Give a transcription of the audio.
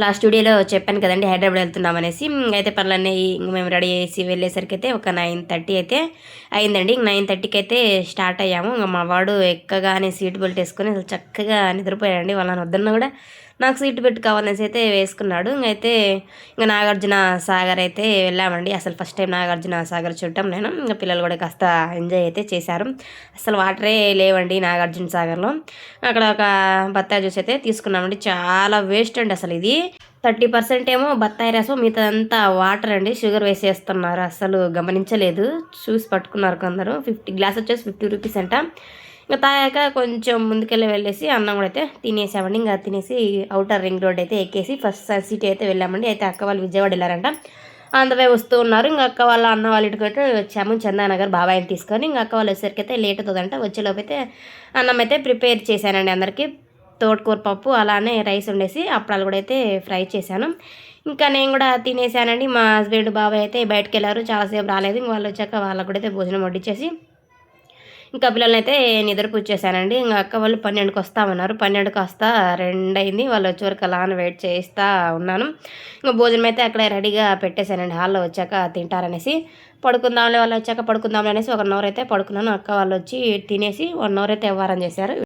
Last వీడియోలో చెప్పాను కదండి హైదరాబాద్ వెళ్తున్నాం అనేసి. అయితే పనులన్నీ ఇంక మేము రెడీ చేసి వెళ్ళేసరికి అయితే ఒక నైన్ థర్టీ అయితే అయిందండి. ఇంక నైన్ థర్టీకి అయితే స్టార్ట్ అయ్యాము. ఇంకా మా వాడు ఎక్కగానే సీట్ బెల్ట్ వేసుకొని అసలు చక్కగా నిద్రపోయాడండి. వాళ్ళని వద్దన్నా కూడా నాకు సీట్ పెట్టు కావాలనేసి అయితే వేసుకున్నాడు. ఇంకైతే ఇంకా నాగార్జున సాగర్ అయితే వెళ్ళామండి. అసలు ఫస్ట్ టైం నాగార్జున సాగర్ చూడటం నేను. ఇంకా పిల్లలు కూడా కాస్త ఎంజాయ్ అయితే చేశారు. అసలు వాటరే లేవండి నాగార్జున సాగర్లో. అక్కడ ఒక బత్తాయి జ్యూస్ అయితే తీసుకున్నామండి. చాలా వేస్ట్ అండి అసలు ఇది. థర్టీ పర్సెంట్ ఏమో బత్తాయి రసం మిగతాదంతా వాటర్ అండి. షుగర్ వేసేస్తున్నారు. అసలు గమనించలేదు. చూసి పట్టుకున్నారు కొందరు. ఫిఫ్టీ గ్లాస్ వచ్చేసి ఫిఫ్టీ రూపీస్ అంట. ఇంకా తాగాక కొంచెం ముందుకెళ్ళి వెళ్ళేసి అన్నం కూడా అయితే తినేసామండి. ఇంకా తినేసి అవుటర్ రింగ్ రోడ్ అయితే ఎక్కేసి ఫస్ట్ సిటీ అయితే వెళ్ళామండి. అయితే అక్క వాళ్ళు విజయవాడ వెళ్ళారంట. అందవే వస్తూ ఉన్నారు. ఇంకా అక్క వాళ్ళ అన్న వాళ్ళ ఇటుకైతే వచ్చాము. చందానగర్ బాబాయిని తీసుకొని ఇంకా అక్క వాళ్ళు వచ్చేసరికి అయితే లేట్ అవుతుందంట. వచ్చేలోపు అయితే అన్నం అయితే ప్రిపేర్ చేశానండి అందరికీ. తోటకూర పప్పు అలానే రైస్ ఉండేసి అప్పడాలు కూడా అయితే ఫ్రై చేశాను. ఇంకా నేను కూడా తినేసానండి. మా హస్బెండ్ బాబాయ్ అయితే బయటకు వెళ్ళారు. చాలాసేపు రాలేదు. ఇంక వాళ్ళు వచ్చాక వాళ్ళకు కూడా అయితే భోజనం వడ్డించేసి ఇంకా పిల్లల్ని అయితే నిద్ర చేశానండి ఇంకా అక్క వాళ్ళు పన్నెండుకి వస్తామన్నారు. పన్నెండుకి వస్తా రెండు అయింది వాళ్ళు వచ్చే వరకు అలా వెయిట్ చేయిస్తా ఉన్నాను. ఇంకా భోజనం అయితే అక్కడ రెడీగా పెట్టేశానండి. హాల్లో వచ్చాక తింటారనేసి. పడుకుందాంలే వాళ్ళు వచ్చాక పడుకుందాంలే అనేసి ఒక నవర్ అయితే పడుకున్నాను. అక్క వాళ్ళు వచ్చి తినేసి వన్ అవర్ అయితే వ్యవహారం చేశారు.